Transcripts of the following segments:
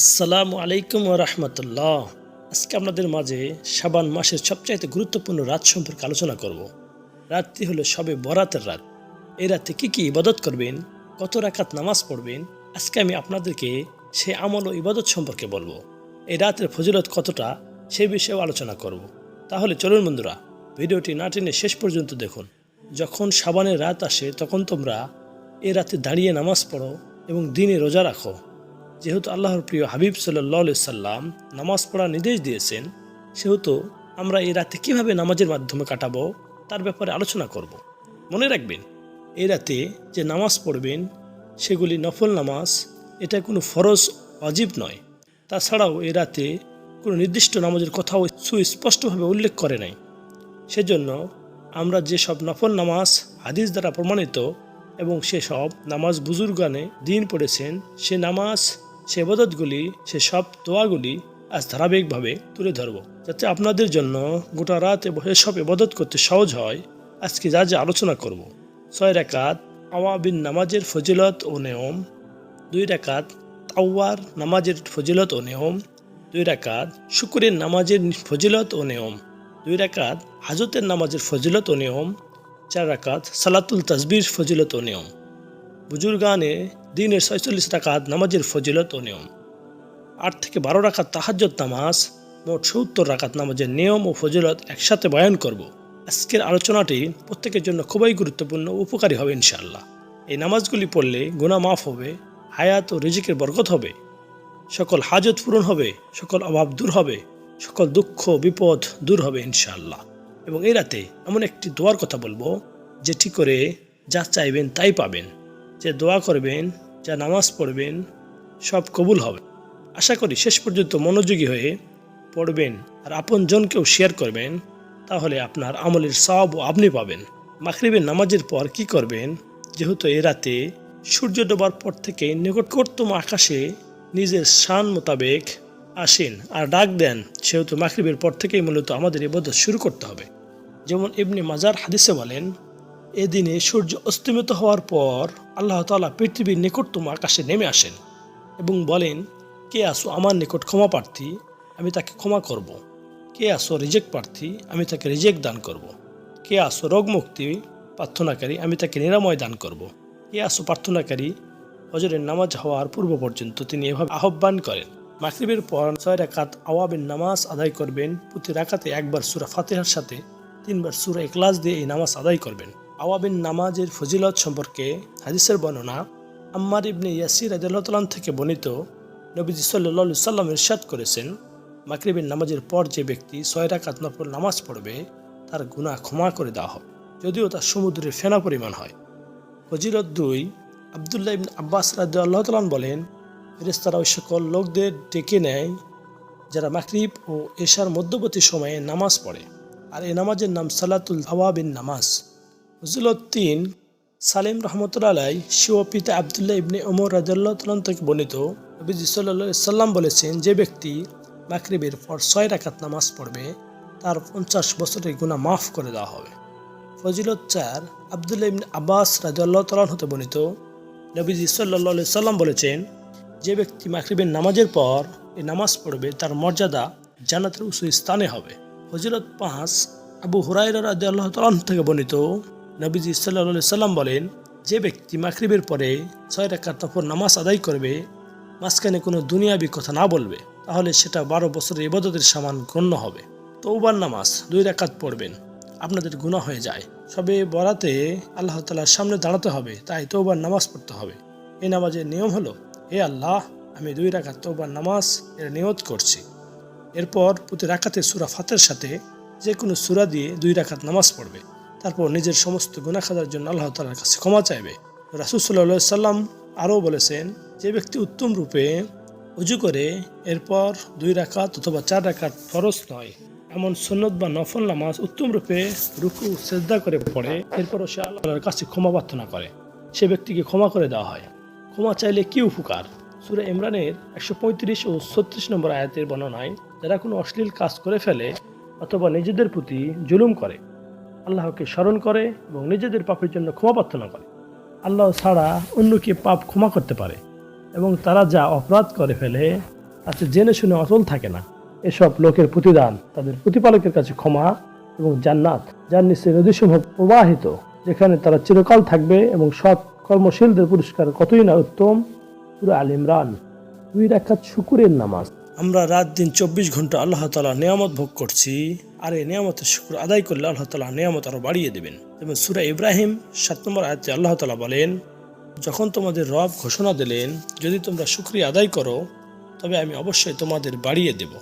আসসালামু আলাইকুম রহমতুল্লাহ। আজকে আপনাদের মাঝে শাবান মাসের সবচাইতে গুরুত্বপূর্ণ রাত সম্পর্কে আলোচনা করব। রাতটি হলো সবে বরাতের রাত। এই রাতে কি কি ইবাদত করবেন? কত রাকাত নামাজ পড়বেন? আজকে আমি আপনাদেরকে সে আমল ও ইবাদত সম্পর্কে বলব। এই রাতের ফজিলত কতটা? সে বিষয়েও আলোচনা করব। তাহলে চলুন বন্ধুরা, ভিডিওটি না টেনে শেষ পর্যন্ত দেখুন। যখন সাবানের রাত আসে, তখন তোমরা এ রাতে দাঁড়িয়ে নামাজ পড়ো এবং দিনে রোজা রাখো। যেহেতু আল্লাহর প্রিয় হাবিব সাল্লাহ সাল্লাম নামাজ পড়ার নির্দেশ দিয়েছেন, সেহেতু আমরা এই রাতে কীভাবে নামাজের মাধ্যমে কাটাবো তার ব্যাপারে আলোচনা করব। মনে রাখবেন, এই রাতে যে নামাজ পড়বেন, সেগুলি নফল নামাজ, এটা কোনো ফরজ অজীব নয়। তাছাড়াও এই রাতে কোনো নির্দিষ্ট নামাজের কথাও সুস্পষ্টভাবে উল্লেখ করে নাই। সেজন্য আমরা যেসব নফল নামাজ, হাদিস দ্বারা প্রমাণিত এবং সেসব নামাজ বুজুর্গানে দিন পড়েছেন, সে নামাজ সে এবাদতগুলি সে সব দোয়াগুলি আজ ধারাবাহিকভাবে তুলে ধরব, যাতে আপনাদের জন্য গোটা রাত এবং এসব এবাদত করতে সহজ হয়। আজকে যা যা আলোচনা করব, ছয় রাকাত আওয়াবিন নামাজের ফজিলত ও নিয়ম, দুই রাকাত তাওয়ার নামাজের ফজিলত ও নিয়ম, দুই রাকাত শুকুরের নামাজের ফজিলত ও নিয়ম, দুই রাকাত হাজতের নামাজের ফজিলত ও নিয়ম, চার রাকাত সালাতুল তাসবির ফজিলত ও নিয়ম। বুজুর্গানে দিনের ছয়চল্লিশ রাকাত নামাজের ফজিলত ও নিয়ম। আট থেকে বারো রাকাত তাহাজ্জত নামাজ, মোট সত্তর রাকাত নামাজের নিয়ম ও ফজিলত একসাথে বয়ান করব। আজকের আলোচনাটি প্রত্যেকের জন্য খুবই গুরুত্বপূর্ণ উপকারী হবে ইনশাআল্লাহ। এই নামাজগুলি পড়লে গুণা মাফ হবে, হায়াত ও রিজিকের বরকত হবে, সকল হাজত পূরণ হবে, সকল অভাব দূর হবে, সকল দুঃখ, বিপদ দূর হবে ইনশাআল্লাহ। এবং এই রাতে এমন একটি দোয়ার কথা বলব, যেটি করে যা চাইবেন তাই পাবেন। যে দোয়া করবেন, যা নামাজ পড়বেন, সব কবুল হবে। আশা করি শেষ পর্যন্ত মনোযোগী হয়ে পড়বেন আর আপনজনকেও শেয়ার করবেন, তাহলে আপনার আমলের সব আপনি পাবেন। মাকরিবের নামাজের পর কি করবেন? যেহেতু এ রাতে সূর্য ডোবার পর থেকে নিকটতম আকাশে নিজের শান মোতাবেক আসেন আর ডাক দেন, সেহেতু মাকরিবের পর থেকেই মূলত আমাদের ইবাদত শুরু করতে হবে। যেমন ইবনে মাজার হাদিসে বলেন এদিনে সূর্য অস্তমিত হওয়ার পর আল্লাহ তাআলা পৃথিবীর নিকটতম আকাশে নেমে আসেন এবং বলেন, কে আসো আমার নিকট ক্ষমা প্রার্থী? আমি তাকে ক্ষমা করব। কে আসো রিজেক্ট প্রার্থী? আমি তাকে রিজেক্ট দান করব। কে আসো রোগ মুক্তি প্রার্থনাকারী? আমি তাকে নিরাময় দান করব। কে আসো প্রার্থনাকারী? হজরের নামাজ হওয়ার পূর্ব পর্যন্ত তিনি এভাবে আহ্বান করেন। মাকরিবের পর ছয় রাকাত আওয়াবের নামাজ আদায় করবেন। প্রতি রাকাতে একবার সুরা ফাতেহার সাথে তিনবার সুরা এক্লাস দিয়ে এই নামাজ আদায় করবেন। আওয়াবিন নামাজের ফজিলত সম্পর্কে হাদিসের বর্ণনা আম্মার ইবনে ইয়াসির আদাল্লাহ থেকে বর্ণিত নবীজি সাল্লা সাল্লাম ইরশাদ করেছেন মাকরিবিন নামাজের পর যে ব্যক্তি ছয় রাকাত নফল নামাজ পড়বে, তার গুণা ক্ষমা করে দেওয়া হবে যদিও তার সমুদ্রের ফেনা পরিমাণ হয়। ফজিলত দুই, আবদুল্লাহ ইবিন আব্বাস রাজ্য আল্লাহ বলেন ফেরেস্তারা ওই সকল লোকদের ডেকে নেয় যারা মাকরিব ও এশার মধ্যবর্তী সময়ে নামাজ পড়ে। আর এই নামাজের নাম সালাতুল আওয়াবিন নামাজ। ফজিলত তিন সালেম রহমতুল্লাহ শিও পিতা আবদুল্লাহ ইবনে ওমর রাজাল্লাহ তালান থেকে বর্ণিত, নবীজি সাল্লা সাল্লাম বলেছেন, যে ব্যক্তি মাকরিবের পর ছয় রাকাত নামাজ পড়বে, তার পঞ্চাশ বছরের গুণা মাফ করে দেওয়া হবে। ফজিলত চার, আবদুল্লাহ ইবনে আব্বাস রাজাল্লাহ তালান হতে বর্ণিত, নবীজি সাল্লা সাল্লাম বলেছেন, যে ব্যক্তি মাকরিবের নামাজের পর এই নামাজ পড়বে, তার মর্যাদা জান্নাতের উঁচু স্থানে হবে। ফজিলত পাঁচ, আবু হুরাইরা রাজি আল্লাহ তালান থেকে বর্ণিত নবীজি সাল্লা সাল্লাম বলেন, যে ব্যক্তি মাকরিবের পরে ছয় রাকাত নফর নামাজ আদায় করবে, মাঝখানে কোনো দুনিয়াবি কথা না বলবে, তাহলে সেটা বারো বছরের ইবাদতের সমান গণ্য হবে। তৌবার নামাজ দুই রাকাত পড়বেন, আপনাদের গুণা হয়ে যায়। সবে বরাতে আল্লাহ তালার সামনে দাঁড়াতে হবে, তাই তৌবার নামাজ পড়তে হবে। এই নামাজের নিয়ম হলো, হে আল্লাহ, আমি দুই রাকাত তৌবার নামাজ এর নিয়ত করছি। এরপর প্রতি রাকাতে সুরা ফাতের সাথে যে কোনো সুরা দিয়ে দুই রাকাত নামাজ পড়বে। তারপর নিজের সমস্ত গুণা জন্য আল্লাহ তালার কাছে ক্ষমা চাইবে। রাসুসাল্লাহ সাল্লাম আরও বলেছেন, যে ব্যক্তি উত্তম রূপে উজু করে, এরপর দুই রাকাত অথবা চার রাকাত ফরজ নয়, এমন সন্ন্যত বা নফল নামাজ উত্তম রূপে রুকু শ্রদ্ধা করে পড়ে, এরপরও সে আল্লাহর কাছে ক্ষমা প্রার্থনা করে। সে ব্যক্তিকে ক্ষমা করে দেওয়া হয়। ক্ষমা চাইলে কি উপকার? সুরে ইমরানের একশো পঁয়ত্রিশ ও ছত্রিশ নম্বর আয়াতের বর্ণনায় যারা কোনো অশ্লীল কাজ করে ফেলে অথবা নিজেদের প্রতি জুলুম করে আল্লাহকে স্মরণ করে এবং নিজেদের পাপের জন্য ক্ষমা প্রার্থনা করে। আল্লাহ ছাড়া অন্যকে পাপ ক্ষমা করতে পারে এবং তারা যা অপরাধ করে ফেলে আচ্ছা জেনে শুনে অচল থাকে না। এসব লোকের প্রতিদান তাদের প্রতিপালকের কাছে ক্ষমা এবং জান্নাত, যার নিচে নদীসমূহ প্রবাহিত, যেখানে তারা চিরকাল থাকবে এবং সৎ কর্মশীলদের পুরস্কার কতই না উত্তম পুরো আল ইমরান, দুই রাখাত শুকুরের নামাজ। আমরা রাত দিন চব্বিশ ঘণ্টা আল্লাহ তালা নিয়ামত ভোগ করছি, আর এই নিয়ামতের শুকুর আদায় করলে আল্লাহ তালা নিয়ামত আরও বাড়িয়ে দেবেন। যেমন সুরা ইব্রাহিম সাত নম্বর আয়াতে আল্লাহ তালা বলেন, যখন তোমাদের রব ঘোষণা দিলেন, যদি তোমরা শুক্রিয়া আদায় করো, তবে আমি অবশ্যই তোমাদের বাড়িয়ে দেব।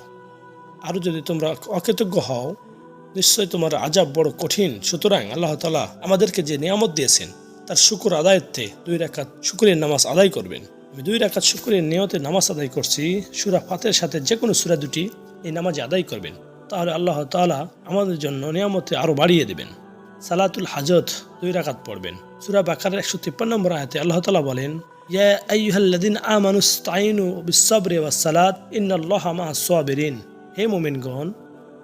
আরও যদি তোমরা অকৃতজ্ঞ হও, নিশ্চয় তোমার আজাব বড় কঠিন। সুতরাং আল্লাহ তালা আমাদেরকে যে নিয়ামত দিয়েছেন, তার শুকুর আদায়ত্বে দুই রাকাত শুকুরের নামাজ আদায় করবেন। আমি দুই রাকাত শুকুরের নিয়তে নামাজ আদায় করছি। সুরা ফাতের সাথে যে কোনো সুরা দুটি এই নামাজে আদায় করবেন। তাহলে আল্লাহ তাআলা আমাদের জন্য নিয়ামতে আরও বাড়িয়ে দেবেন। সালাতুল হাজত দুই রাকাত পড়বেন। সুরা বাকারের একশো তিপ্পান্ন নম্বর আয়াতে আল্লাহ তালা বলেন ইন্নাল্লাহা মা'আস সাবিরিন। হে মুমিনগণ,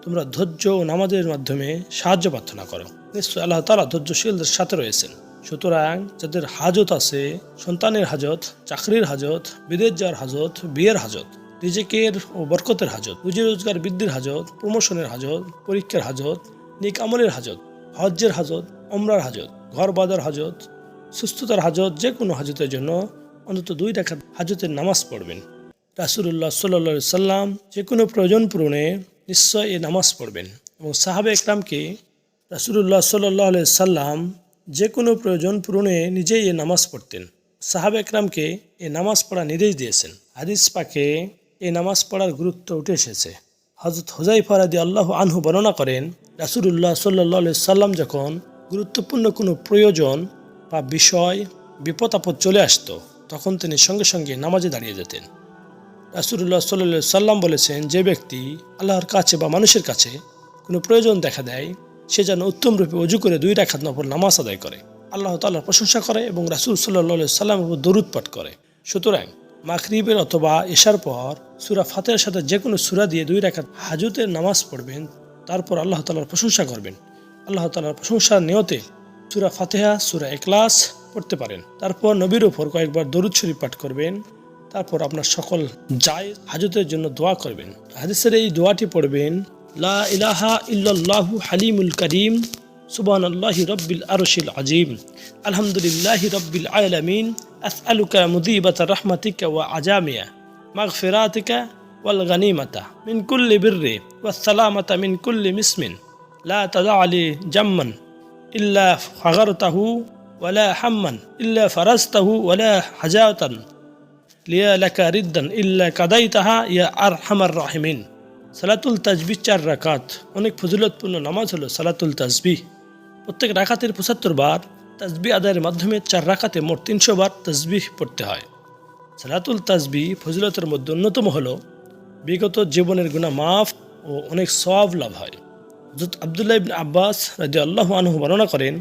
তোমরা ধৈর্য ও নামাজের মাধ্যমে সাহায্য প্রার্থনা করো। নিশ্চয় আল্লাহ তালা ধৈর্যশীলদের সাথে রয়েছেন। সুতরাং যাদের হাজত আছে, সন্তানের হাজত, চাকরির হাজত, বিদেশ যাওয়ার হাজত, বিয়ের হাজত, রিজেকের ও বরকতের হাজত রুজি রোজগার বৃদ্ধির হাজত, প্রমোশনের হাজত, পরীক্ষার হাজত, নিক আমলের হাজত, হজ্জের হাজত অমরার হাজত, ঘর বাঁধার হাজত, সুস্থতার হাজত যে কোনো হাজতের জন্য অন্তত দুই টাকা হাজতের নামাজ পড়বেন। রাসুল্লাহ সাল্লা সাল্লাম যে কোনো প্রয়োজন পূরণে নিশ্চয় এ নামাজ পড়বেন এবং সাহাবে একরামকে রাসুল্লাহ সাল্লাহ সাল্লাম যে কোনো প্রয়োজন পূরণে নিজেই এ নামাজ পড়তেন। সাহাবে একরামকে এ নামাজ পড়া নির্দেশ দিয়েছেন। হাদিস পাকে এ নামাজ পড়ার গুরুত্ব উঠে এসেছে। হজরত হোজাই ফারাদি আল্লাহ আনহু বর্ণনা করেন রাসুল্লাহ সাল্লাহ সাল্লাম যখন গুরুত্বপূর্ণ কোনো প্রয়োজন বা বিষয়, বিপদ, আপদ চলে আসতো, তখন তিনি সঙ্গে সঙ্গে নামাজে দাঁড়িয়ে যেতেন। রাসুল্লাহ সাল্লাহ সাল্লাম বলেছেন, যে ব্যক্তি আল্লাহর কাছে বা মানুষের কাছে কোনো প্রয়োজন দেখা দেয় সে যেন উত্তম রূপে অজু করে দুই রাখাত নফর নামাজ আদায় করে। আল্লাহ তাল্লাহর প্রশংসা করে এবং রাসুল সাল্লাহ সাল্লামের উপর দরুদ পাঠ করে। সুতরাং মাকরিবের অথবা এশার পর সুরা ফাতের সাথে যে কোনো সুরা দিয়ে দুই রাখাত হাজুতের নামাজ পড়বেন, তারপর আল্লাহ তাল্লাহর প্রশংসা করবেন। আল্লাহ তাল্লাহর প্রশংসার নিয়তে সুরা ফাতেহা, সুরা একলাস পড়তে পারেন। তারপর নবীর ওপর কয়েকবার দরুদ শরীফ পাঠ করবেন। তারপর আপনার সকল যায় হাজতের জন্য দোয়া করবেন। হাদিসের এই দোয়াটি পড়বেন লা ইলাহা ইল্লাল্লাহু হালিমুল করিম সুবহান আল্লাহি রব্বিল আরশিল আজিম আলহামদুলিল্লাহি রব্বিল আলামিন আসআলুকা মুদিবাতা রাহমাতিকা ওয়া আজামিয়া মাগফিরাতিকা ওয়াল গানিমাতা মিন কুল্লি বিররি ওয়াস সালামাতা মিন কুল্লি মিসমিন লা তাদা আলি জাম্মান ইল্লা ফাগারতাহু ওয়ালা হাম্মান ইল্লা ফারাজতাহু ওয়ালা হাজাতান লিয়া লেকা রিদ্দান ইল্লা কাদাইতাহা ইয়া আর হামার রাহিমিন সালাতুল তাজবি চার রাকাত। অনেক ফজিলতপূর্ণ নামাজ হলো সালাতুল তাজবি প্রত্যেক রাকাতের পঁচাত্তর বার তাজবি আদায়ের মাধ্যমে চার রাকাতে মোট তিনশো বার তসবিহ পড়তে হয়। সালাতুল তাজবি ফজিলতের মধ্যে অন্যতম হলো, বিগত জীবনের গুণা মাফ ও অনেক সওয়াব লাভ হয়। হজরত আবদুল্লাহ ইবিন আব্বাস রাজি আল্লাহ আনহু বর্ণনা করেন,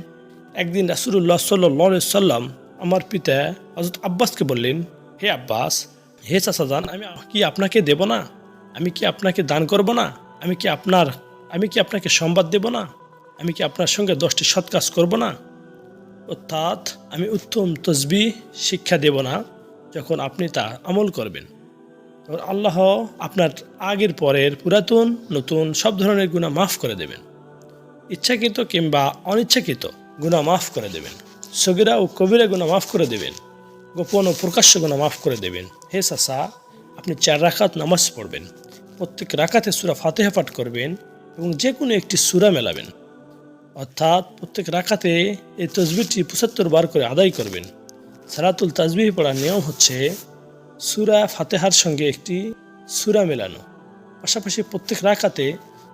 একদিন রাসুল্লাহ সাল্লাহ সাল্লাম আমার পিতা হজরত আব্বাসকে বললেন, হে আব্বাস, হে চাচাজান আমি কি আপনাকে দেব না? আমি কি আপনাকে দান করব না? আমি কি আপনার, আমি কি আপনাকে সংবাদ দেব না? আমি কি আপনার সঙ্গে দশটি সৎ কাজ করব না? অর্থাৎ আমি উত্তম তসবি শিক্ষা দেব না যখন আপনি তা আমল করবেন। তখন আল্লাহ আপনার আগের পরের পুরাতন, নতুন সব ধরনের গুণা মাফ করে দেবেন। ইচ্ছাকৃত কিংবা অনিচ্ছাকৃত গুণা মাফ করে দেবেন। সগিরা ও কবিরা গুণা মাফ করে দেবেন। গোপন ও প্রকাশ্য গুণা মাফ করে দেবেন। হে সাসা আপনি চার রাখাত নামাজ পড়বেন। প্রত্যেক রাকাতে সুরা ফাতেহা পাঠ করবেন এবং যে কোনো একটি সুরা মেলাবেন। অর্থাৎ প্রত্যেক রাকাতে এই তসবিটি পঁচাত্তর বার করে আদায় করবেন। সালাতুল তাজবিহ পড়ার নিয়ম হচ্ছে সুরা ফাতেহার সঙ্গে একটি সুরা মেলানো। পাশাপাশি প্রত্যেক রাকাতে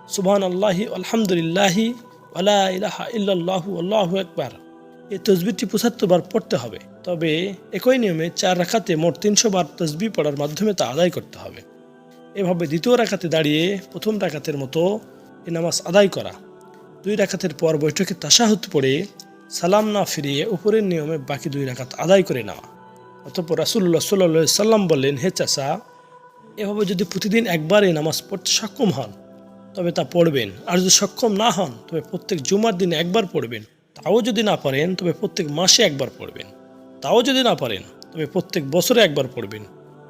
সুবহান আল্লাহি আলহামদুলিল্লাহি আলা ইলাহা ইল্লাল্লাহু আল্লাহু একবার এই তসবিটি পঁচাত্তর বার পড়তে হবে। তবে একই নিয়মে চার রাখাতে মোট তিনশো বার তসবি পড়ার মাধ্যমে তা আদায় করতে হবে। এভাবে দ্বিতীয় রাখাতে দাঁড়িয়ে প্রথম রাখাতের মতো এ নামাজ আদায় করা। দুই রাখাতের পর বৈঠকে তাসাহুত পড়ে সালাম না ফিরিয়ে উপরের নিয়মে বাকি দুই রাখাত আদায় করে নেওয়া। অতপর রাসুল্লাহ সাল্লা সাল্লাম বললেন, হে চাষা এভাবে যদি প্রতিদিন একবার এই নামাজ পড়তে সক্ষম হন, তবে তা পড়বেন। আর যদি সক্ষম না হন, তবে প্রত্যেক জুমার দিনে একবার পড়বেন। তাও যদি না পারেন, তবে প্রত্যেক মাসে একবার পড়বেন। তাও যদি না পারেন, তবে প্রত্যেক বছরে একবার পড়বেন।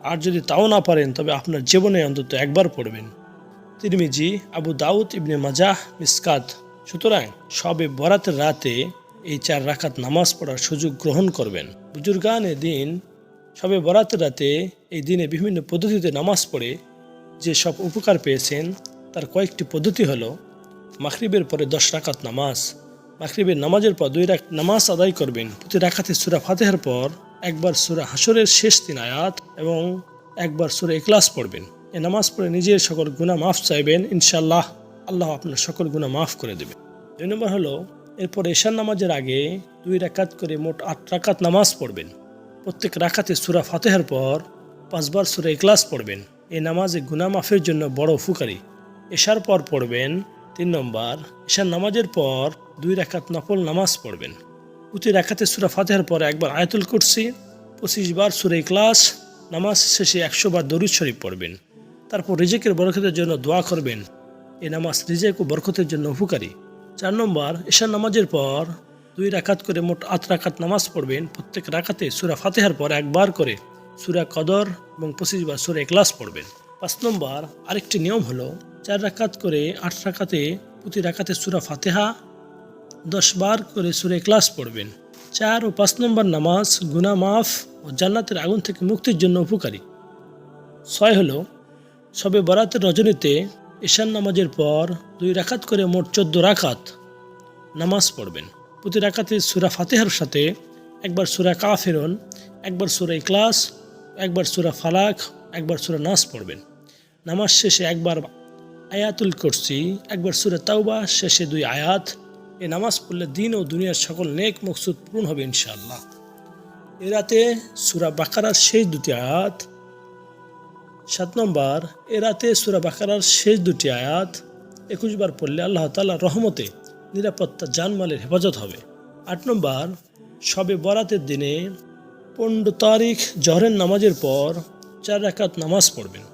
আর যদি তাও না পারেন, তবে আপনার জীবনে অন্তত একবার পড়বেন। তিরমিজি, আবু দাউদ ইবনে মাজাহ, মিসকাত। সুতরাং সবে বরাতের রাতে এই চার রাকাত নামাজ পড়ার সুযোগ গ্রহণ করবেন। বুজুর্গানে দিন, সবে বরাতের রাতে এই দিনে বিভিন্ন পদ্ধতিতে নামাজ পড়ে যে সব উপকার পেয়েছেন, তার কয়েকটি পদ্ধতি হলো মাখরিবের পরে দশ রাকাত নামাজ মাখরিবের নামাজের পর দুই রাক নামাজ আদায় করবেন। প্রতি রাখাতে সুরা ফাতেহার পর একবার সুরা হাসরের শেষ তিন আয়াত এবং একবার সুরা এক্লাস পড়বেন। এ নামাজ পড়ে নিজের সকল গুণা মাফ চাইবেন ইনশাল্লাহ আল্লাহ আপনার সকল গুণা মাফ করে দেবে দুই নম্বর হলো, এরপর এশার নামাজের আগে দুই রাকাত করে মোট আট রাকাত নামাজ পড়বেন। প্রত্যেক রাখাতে সুরা ফাতেহার পর পাঁচবার সুরা এক্লাস পড়বেন। এই নামাজে গুনা মাফের জন্য বড় উপকারী। এশার পর পড়বেন, তিন নম্বর এশার নামাজের পর দুই রাকাত নফল নামাজ পড়বেন। প্রতি রাখাতে সুরা ফাতেহার পর একবার আয়াতুল কুরসি, পঁচিশ বার সুরা ইখলাস, নামাজ শেষে একশো বার দরুদ শরীফ পড়বেন। তারপর রিজেকের বরকতের জন্য দোয়া করবেন। এই নামাজ রিজেক ও বরকতের জন্য উপকারী। চার নম্বর এশার নামাজের পর দুই রাকাত করে মোট আট রাকাত নামাজ পড়বেন। প্রত্যেক রাকাতে সুরা ফাতেহার পর একবার করে সুরা কদর এবং পঁচিশ বার সুরা এক্লাস পড়বেন। পাঁচ নম্বর, আরেকটি নিয়ম হলো, চার রাকাত করে আট রাকাতে প্রতি রাকাতে সুরা ফাতেহা দশ বার করে সুরে ক্লাস পড়বেন। চার ও পাঁচ নম্বর নামাজ গুনা মাফ ও জান্নাতের আগুন থেকে মুক্তির জন্য উপকারী। ছয় হলো, সবে বরাতের রজনীতে ঈশান নামাজের পর দুই রাখাত করে মোট চোদ্দ রাকাত নামাজ পড়বেন। প্রতি রাকাতে সুরা ফাতেহার সাথে একবার সুরা কা ফেরন একবার সুরা ইকলাস একবার সুরা ফালাক, একবার সুরা নাস পড়বেন। নামাজ শেষে একবার আয়াতুল করছি একবার সুরা তাওবা, শেষে দুই আয়াত এ নামাজ পড়লে দিন ও দুনিয়ার সকল নেক মকসুদ পূরণ হবে ইনশাআল্লাহ। এ রাতে সুরা বাকারার শেষ দুটি আয়াত, সাত নম্বর, এ রাতে সুরা বাকারার শেষ দুটি আয়াত, একুশ বার পড়লে আল্লাহ তাল্লাহ রহমতে নিরাপত্তা জানমালের হেফাজত হবে। আট নম্বর, সবে বরাতের দিনে পনেরো তারিখ জহরের নামাজের পর চার রাকাত নামাজ পড়বেন।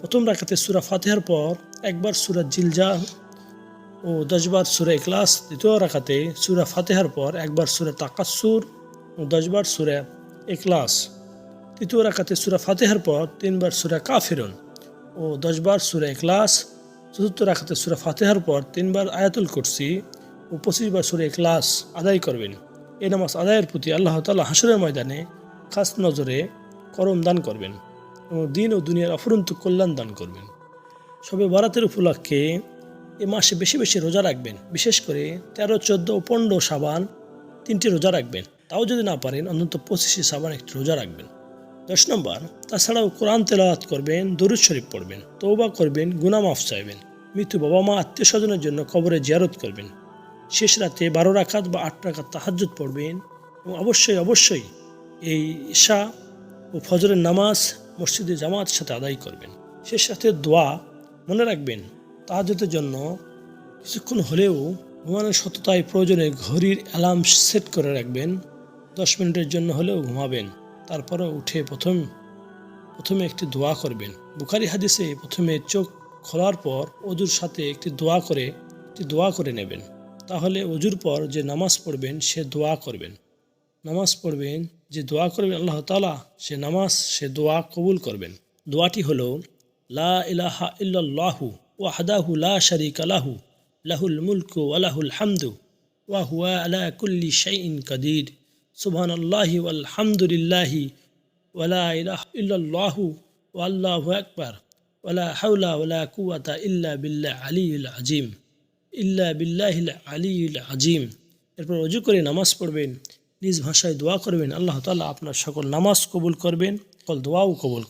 প্রথম রাকাতে সুরা ফাতেহার পর একবার সুরা জিলজাল ও দশবার সুরে ইখলাস দ্বিতীয় রাখাতে সুরা ফাতেহার পর একবার সুরে তাকাসুর ও দশবার সুরে ইখলাস। তৃতীয় রাখাতে সুরা ফাতেহার পর তিনবার সুরা কাফিরন ও দশবার সুরা ইখলাস। চতুর্থ রাখাতে সুরা ফাতেহার পর তিনবার আয়াতুল কুরসি ও পঁচিশবার সুরে ইখলাস আদায় করবেন। এ নামাজ আদায়ের প্রতি আল্লাহ তাল্লাহ হাসরের ময়দানে খাস নজরে করম দান করবেন এবং দিন ও দুনিয়ার অফুরন্ত কল্যাণ দান করবেন। সবে বারাতের উপলক্ষে এ মাসে বেশি বেশি রোজা রাখবেন। বিশেষ করে তেরো, চোদ্দ ও পনেরো সাবান তিনটি রোজা রাখবেন। তাও যদি না পারেন, অন্তত পঁচিশে সাবান একটি রোজা রাখবেন। দশ নম্বর, তাছাড়াও কোরআন তেলাওয়াত করবেন, দরুদ শরীফ পড়বেন তৌবা করবেন গুনামাফ চাইবেন, মৃত্যু বাবা মা আত্মীয় স্বজনের জন্য কবরে জিয়ারত করবেন। শেষ রাতে বারো রাখাত বা আট রাখাত তাহাজ্জুদ পড়বেন এবং অবশ্যই অবশ্যই এই ঈশা ও ফজরের নামাজ, মসজিদে জামাতের সাথে আদায় করবেন। শেষ রাতে দোয়া মনে রাখবেন তাহাজতের জন্য কিছুক্ষণ হলেও ঘুমানোর সততায় প্রয়োজনে ঘড়ির অ্যালার্ম সেট করে রাখবেন। দশ মিনিটের জন্য হলেও ঘুমাবেন। তারপরে উঠে প্রথম, প্রথমে একটি দোয়া করবেন। বুখারি হাদিসে প্রথমে চোখ খোলার পর অজুর সাথে একটি দোয়া করে, একটি দোয়া করে নেবেন। তাহলে অজুর পর যে নামাজ পড়বেন, সে দোয়া করবেন। নামাজ পড়বেন, যে দোয়া করবেন আল্লাহ তালা সে নামাজ, সে দোয়া কবুল করবেন। দোয়াটি হলো, লা ইলাহা ইল্লাল্লাহু ওয়াহদাহু লা শারিকা লাহু লাহুল মুলকু ওয়া লাহুল হামদু ওয়া হুয়া আলা কুল্লি শাইইন কাদির সুবহানাল্লাহি ওয়াল হামদুলিল্লাহি ওয়া লা ইলাহা ইল্লাল্লাহু ওয়াল্লাহু আকবার ওয়ালা হাওলা ওয়ালা কুওয়াতা ইল্লা বিল্লাহ আলিয়ুল আজিম ইল্লা বিল্লাহিল আলিয়ুল আজিম এরপর অজু করে নামাজ পড়বেন, নিজ ভাষায় দোয়া করবেন, আল্লাহ তাআলা আপনার সকল নামাজ কবুল করবেন, সকল দোয়াও কবুল করবেন।